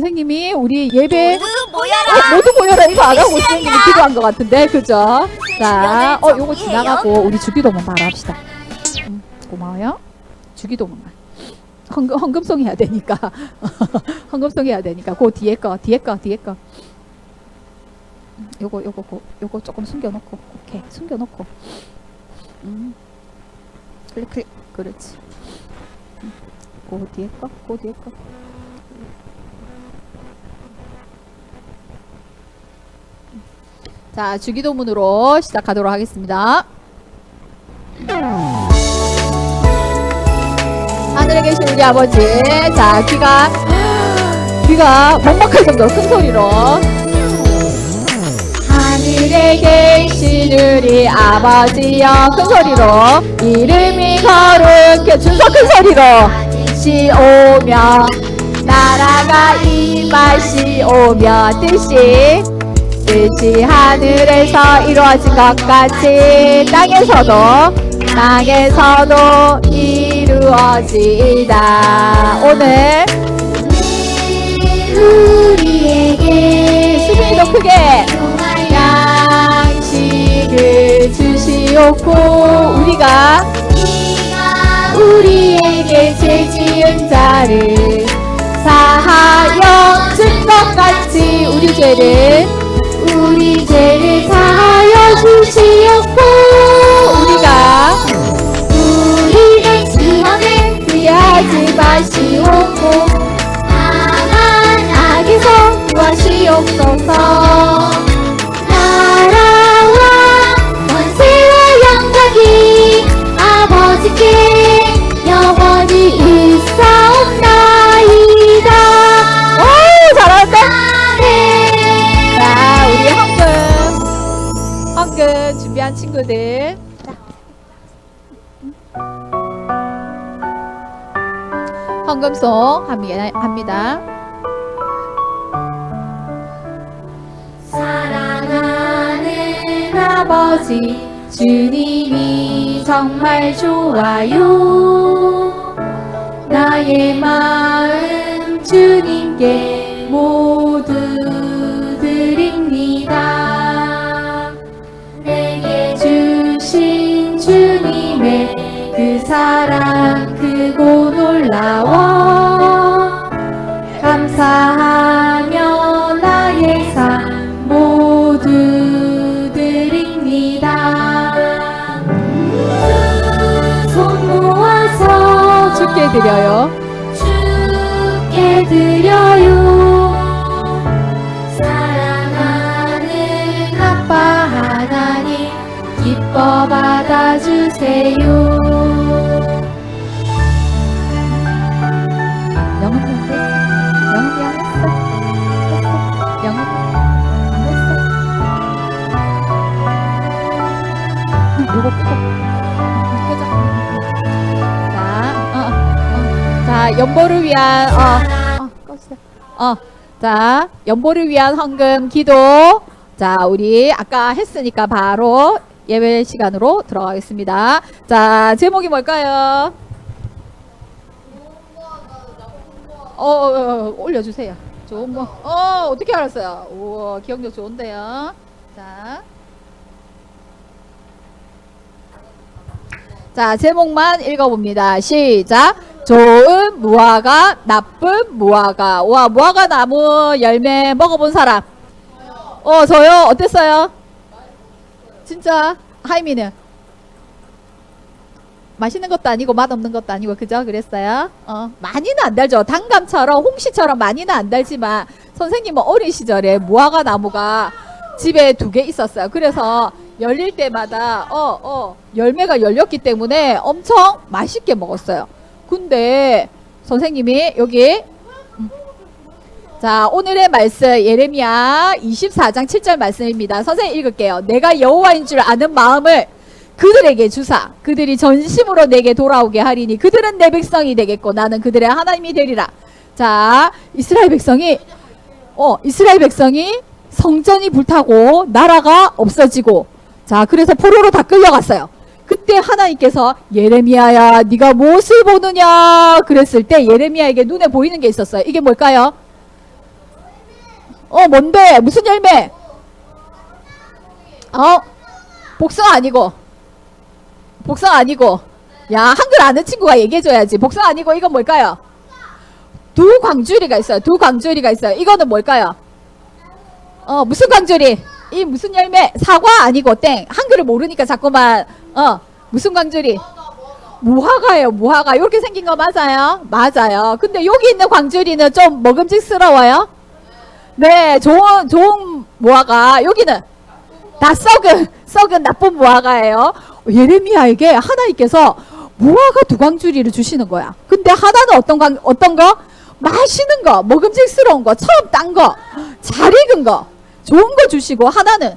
선생님이 우리 예배 모두 모여라. 어, 모두 모여라 이거 안 하고 선생님이 기도한 것 같은데 그죠? 자, 어 요거 지나가고 우리 주기도문 바로 합시다. 음, 고마워요. 주기도문만. 헌금 헌금송 해야 되니까 헌금송 해야 되니까 그 뒤에 거 뒤에 거 뒤에 거. 음, 요거 요거 고, 요거 조금 숨겨놓고 오케이 숨겨놓고. 음. 클릭 클릭 그렇지. 음, 그 뒤에 거, 그 뒤에 거. 자, 주기도문으로 시작하도록 하겠습니다. 하늘에 계신 우리 아버지, 자, 귀가, 귀가 먹먹할 정도로 큰 소리로. 하늘에 계신 우리 아버지여, 큰 소리로. 이름이 거룩해, 준서 큰 소리로. 시 오며, 나라가 임하시 오며, 뜻이 뜻이 하늘에서 이루어진 것 같이 땅에서도 땅에서도 이루어지이다. 오늘 우리에게 수빈이 더 크게 양식을 주시옵고 우리가 우리에게 죄 지은 자를 사하여 준것 같이 우리 죄를 우리 죄를 사 자. 황금송 합니다. 사랑하는 아버지 주님이 정말 좋아요 나의 마음 주님께 모두 주님의 그 사랑 크고 놀라워 감사하며 나의 삶 모두 드립니다 두 손 모아서 주께 드려요. 주세요. 자, 어, 어, 어. 자, 연보를 위한, 어, 어, 꺼주세요. 어, 자, 연보를 위한 헌금 기도. 자, 우리 아까 했으니까 바로 예배 시간으로 들어가겠습니다. 자, 제목이 뭘까요? 어, 어, 어, 올려주세요. 좋은 거. 어, 어떻게 알았어요? 우와, 기억력 좋은데요. 자. 자, 제목만 읽어봅니다. 시작. 좋은 무화과, 나쁜 무화과. 와, 무화과 나무 열매 먹어본 사람. 어, 저요? 어땠어요? 진짜? 하이미는? 맛있는 것도 아니고 맛없는 것도 아니고 그죠? 그랬어요? 어, 많이는 안 달죠. 단감처럼 홍시처럼 많이는 안 달지만 선생님은 어린 시절에 무화과 나무가 집에 두 개 있었어요. 그래서 열릴 때마다 어, 어, 열매가 열렸기 때문에 엄청 맛있게 먹었어요. 근데 선생님이 여기 음. 자, 오늘의 말씀 예레미야 24장 7절 말씀입니다. 선생님 읽을게요. 내가 여호와인 줄 아는 마음을 그들에게 주사 그들이 전심으로 내게 돌아오게 하리니 그들은 내 백성이 되겠고 나는 그들의 하나님이 되리라. 자, 이스라엘 백성이 어, 이스라엘 백성이 성전이 불타고 나라가 없어지고 자, 그래서 포로로 다 끌려갔어요. 그때 하나님께서 예레미야야 네가 무엇을 보느냐 그랬을 때 예레미야에게 눈에 보이는 게 있었어요. 이게 뭘까요? 어 뭔데? 무슨 열매? 어? 복숭아 아니고. 복숭아 아니고. 야 한글 아는 친구가 얘기해줘야지. 복숭아 아니고 이건 뭘까요? 두 광주리가 있어요. 두 광주리가 있어요. 이거는 뭘까요? 어 무슨 광주리? 이 무슨 열매? 사과 아니고 땡. 한글을 모르니까 자꾸만 어 무슨 광주리? 무화과예요 무화과. 이렇게 생긴 거 맞아요? 맞아요. 근데 여기 있는 광주리는 좀 먹음직스러워요 네 좋은 좋은 무화과 여기는 다 썩은 썩은 나쁜 무화과예요. 예레미야에게 하나님께서 무화과 두 광주리를 주시는 거야. 근데 하나는 어떤 광 어떤 거? 맛있는 거 먹음직스러운 거 처음 딴 거 잘 익은 거 좋은 거 주시고 하나는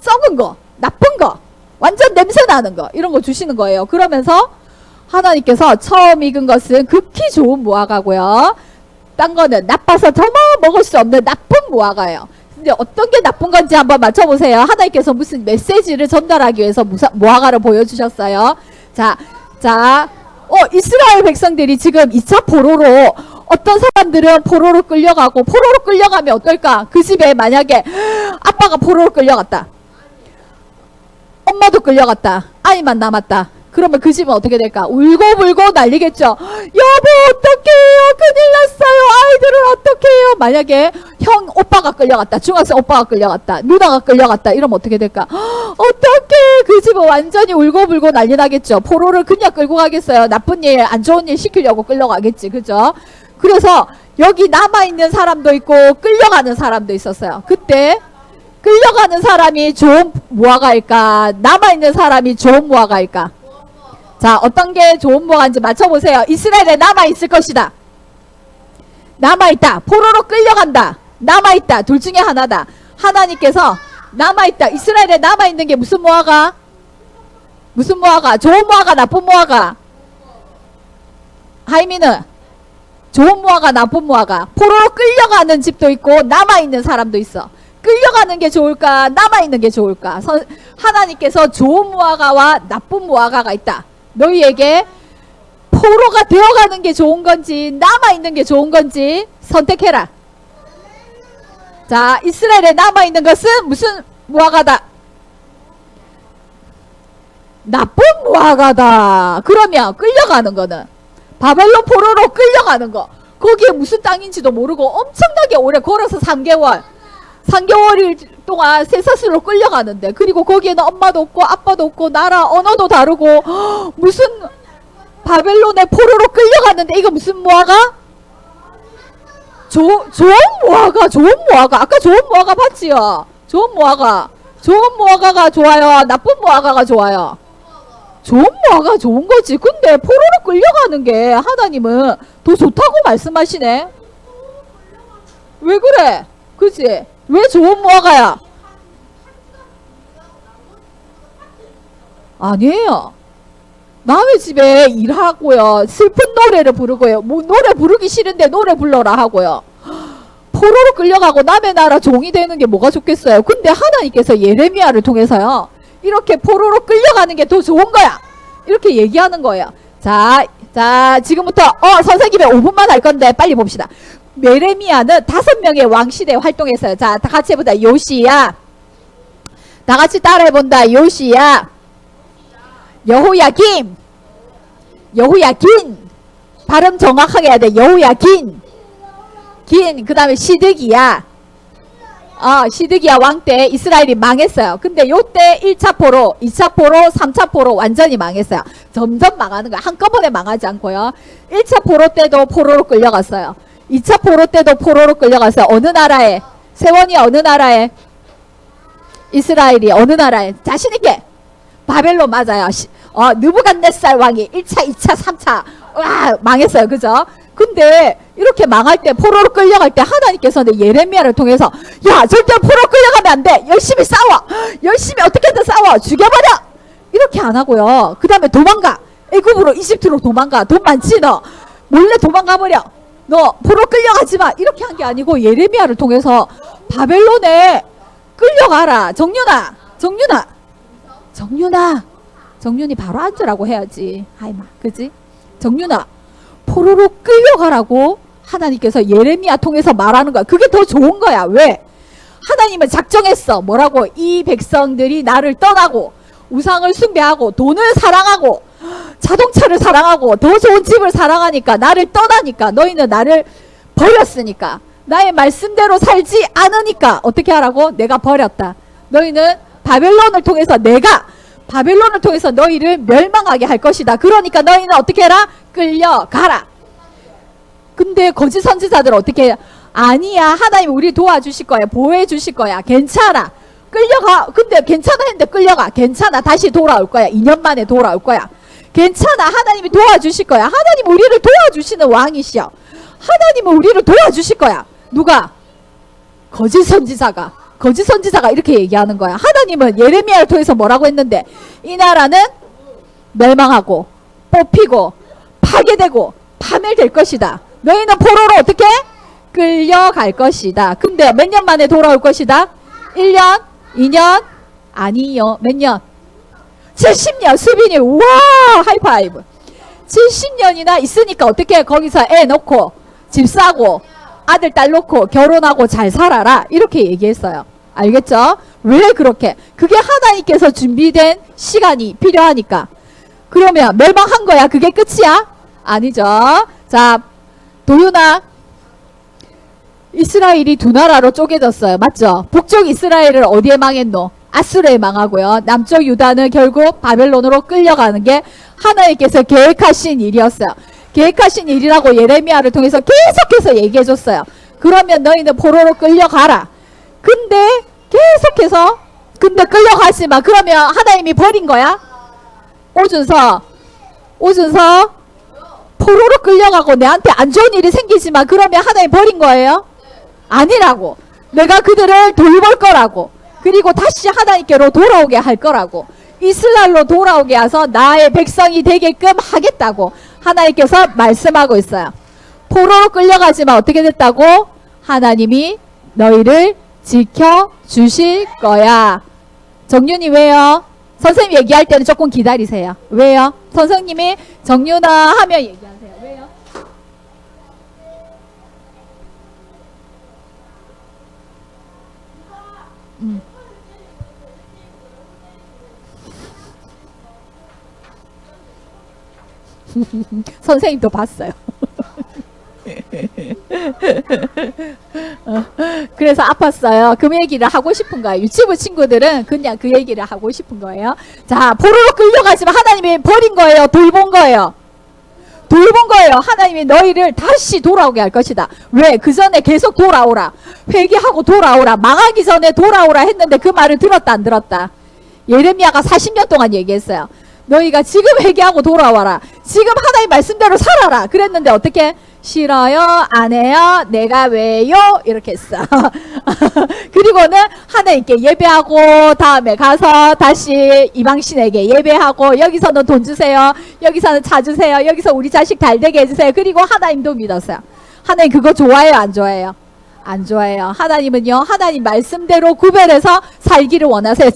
썩은 거 나쁜 거 완전 냄새 나는 거 이런 거 주시는 거예요. 그러면서 하나님께서 처음 익은 것은 극히 좋은 무화과고요. 딴 거는 나빠서 더머 먹을 수 없는 나쁜 무화과예요. 근데 어떤 게 나쁜 건지 한번 맞춰보세요. 하나님께서 무슨 메시지를 전달하기 위해서 무사, 무화과를 보여주셨어요. 자, 자, 어, 이스라엘 백성들이 지금 2차 포로로 어떤 사람들은 포로로 끌려가고 포로로 끌려가면 어떨까? 그 집에 만약에 아빠가 포로로 끌려갔다. 엄마도 끌려갔다. 아이만 남았다. 그러면 그 집은 어떻게 될까? 울고불고 난리겠죠. 여보 어떡해요? 큰일 났어요. 아이들은 어떡해요? 만약에 형 오빠가 끌려갔다. 중학생 오빠가 끌려갔다. 누나가 끌려갔다. 이러면 어떻게 될까? 어떡해? 그 집은 완전히 울고불고 난리 나겠죠. 포로를 그냥 끌고 가겠어요. 나쁜 일, 안 좋은 일 시키려고 끌려가겠지. 그죠? 그래서 여기 남아있는 사람도 있고 끌려가는 사람도 있었어요. 그때 끌려가는 사람이 좋은 무화과일까? 남아있는 사람이 좋은 무화과일까? 자, 어떤 게 좋은 무화과인지 맞춰보세요. 이스라엘에 남아있을 것이다. 남아있다. 포로로 끌려간다. 남아있다. 둘 중에 하나다. 하나님께서 남아있다. 이스라엘에 남아있는 게 무슨 무화과? 무슨 무화과? 좋은 무화과, 나쁜 무화과? 하이미는 좋은 무화과, 나쁜 무화과. 포로로 끌려가는 집도 있고 남아있는 사람도 있어. 끌려가는 게 좋을까? 남아있는 게 좋을까? 선- 하나님께서 좋은 무화과와 나쁜 무화과가 있다. 너희에게 포로가 되어가는 게 좋은 건지 남아있는 게 좋은 건지 선택해라. 자, 이스라엘에 남아있는 것은 무슨 무화과다? 나쁜 무화과다. 그러면 끌려가는 거는 바벨론 포로로 끌려가는 거. 거기에 무슨 땅인지도 모르고 엄청나게 오래 걸어서 3개월. 3개월 동안 쇠사슬로 끌려가는데 그리고 거기에는 엄마도 없고 아빠도 없고 나라 언어도 다르고 헉, 무슨 바벨론의 포로로 끌려갔는데 이거 무슨 무화과? 조, 좋은 무화과 좋은 무화과. 아까 좋은 무화과 봤지요? 좋은 무화과. 좋은 무화과가 좋아요? 나쁜 무화과가 좋아요? 좋은 무화과 좋은 거지. 근데 포로로 끌려가는 게 하나님은 더 좋다고 말씀하시네. 왜 그래? 그지 왜 좋은 무화과야? 아니에요. 남의 집에 일하고요. 슬픈 노래를 부르고요. 뭐 노래 부르기 싫은데 노래 불러라 하고요. 포로로 끌려가고 남의 나라 종이 되는 게 뭐가 좋겠어요? 근데 하나님께서 예레미야를 통해서요. 이렇게 포로로 끌려가는 게 더 좋은 거야. 이렇게 얘기하는 거예요. 자, 자 지금부터 어 선생님이 5분만 할 건데 빨리 봅시다 예레미야는 다섯 명의 왕 시대 활동했어요. 자 다 같이 해보자. 요시야. 다 같이 따라해본다. 요시야. 여호야김. 여호야긴. 발음 정확하게 해야 돼. 여호야긴. 긴 그 다음에 시드기야. 어 시드기야 왕 때 이스라엘이 망했어요. 근데 요때 1차 포로 2차 포로 3차 포로 완전히 망했어요. 점점 망하는 거야. 한꺼번에 망하지 않고요. 1차 포로 때도 포로로 끌려갔어요 2차 포로 때도 포로로 끌려갔어요 어느 나라에 세원이 어느 나라에 이스라엘이 어느 나라에 자신 있게 바벨론 맞아요. 시, 어, 느부갓네살 왕이 1차, 2차, 3차 와 망했어요. 그죠? 근데 이렇게 망할 때 포로로 끌려갈 때 하나님께서는 예레미야를 통해서 야 절대 포로 끌려가면 안 돼. 열심히 싸워. 열심히 어떻게든 싸워. 죽여버려. 이렇게 안 하고요. 그 다음에 도망가. 애굽으로 이집트로 도망가. 돈 많지 너. 몰래 도망가 버려. 너 포로 끌려가지 마. 이렇게 한 게 아니고 예레미야를 통해서 바벨론에 끌려가라. 정윤아. 정윤아. 정윤아 정윤이 바로 앉으라고 해야지 하이마 그지 정윤아 포로로 끌려가라고 하나님께서 예레미야 통해서 말하는 거야 그게 더 좋은 거야 왜 하나님은 작정했어. 뭐라고? 이 백성들이 나를 떠나고 우상을 숭배하고 돈을 사랑하고 자동차를 사랑하고 더 좋은 집을 사랑하니까 나를 떠나니까 너희는 나를 버렸으니까 나의 말씀대로 살지 않으니까 어떻게 하라고? 내가 버렸다. 너희는 바벨론을 통해서 내가 바벨론을 통해서 너희를 멸망하게 할 것이다. 그러니까 너희는 어떻게 해라? 끌려가라. 근데 거짓 선지자들 어떻게 해? 아니야 하나님 우리 도와주실 거야 보호해 주실 거야 괜찮아 끌려가 근데 괜찮아 했는데 끌려가 괜찮아 다시 돌아올 거야 2년 만에 돌아올 거야 괜찮아. 하나님이 도와주실 거야. 하나님 우리를 도와주시는 왕이시여. 하나님은 우리를 도와주실 거야. 누가? 거짓 선지자가. 거짓 선지자가 이렇게 얘기하는 거야. 하나님은 예레미야를 통해서 뭐라고 했는데? 이 나라는 멸망하고 뽑히고 파괴되고 파멸될 것이다. 너희는 포로로 어떻게? 끌려갈 것이다. 근데 몇 년 만에 돌아올 것이다. 1년, 2년, 아니요. 몇 년? 70년. 수빈이 우와 하이파이브. 70년이나 있으니까 어떻게 거기서 애 놓고 집 사고 아들 딸 놓고 결혼하고 잘 살아라 이렇게 얘기했어요. 알겠죠? 왜 그렇게? 그게 하나님께서 준비된 시간이 필요하니까. 그러면 멸망한 거야. 그게 끝이야? 아니죠. 자, 도윤아. 이스라엘이 두 나라로 쪼개졌어요. 맞죠? 북쪽 이스라엘을 어디에 망했노? 아수르에 망하고요. 남쪽 유다는 결국 바벨론으로 끌려가는 게 하나님께서 계획하신 일이었어요. 계획하신 일이라고 예레미야를 통해서 계속해서 얘기해 줬어요. 그러면 너희는 포로로 끌려가라. 근데 계속해서 근데 끌려가지만 그러면 하나님이 버린 거야? 오준서 오준서 포로로 끌려가고 내한테 안 좋은 일이 생기지만 그러면 하나님 버린 거예요? 아니라고 내가 그들을 돌볼 거라고 그리고 다시 하나님께로 돌아오게 할 거라고 이스라엘로 돌아오게 해서 나의 백성이 되게끔 하겠다고 하나님께서 말씀하고 있어요 포로로 끌려가지만 어떻게 됐다고? 하나님이 너희를 지켜 주실 거야 정윤이 왜요? 선생님 얘기할 때는 조금 기다리세요. 왜요? 선생님이 정윤아 하면 얘기하세요. 왜요? 음. 선생님도 봤어요. 어, 그래서 아팠어요. 그 얘기를 하고 싶은 거예요. 유치부 친구들은 그냥 그 얘기를 하고 싶은 거예요. 자, 포로로 끌려가지만 하나님이 버린 거예요. 돌본 거예요. 돌본 거예요. 하나님이 너희를 다시 돌아오게 할 것이다. 왜? 그 전에 계속 돌아오라. 회개하고 돌아오라. 망하기 전에 돌아오라 했는데 그 말을 들었다 안 들었다. 예레미야가 40년 동안 얘기했어요. 너희가 지금 회개하고 돌아와라. 지금 하나님 말씀대로 살아라. 그랬는데 어떻게? 싫어요? 안 해요? 내가 왜요? 이렇게 했어. 그리고는 하나님께 예배하고 다음에 가서 다시 이방신에게 예배하고 여기서는 돈 주세요. 여기서는 차 주세요. 여기서 우리 자식 잘 되게 해주세요. 그리고 하나님도 믿었어요. 하나님 그거 좋아해요? 안 좋아해요? 안 좋아해요. 하나님은요, 하나님 말씀대로 구별해서 살기를 원하세요.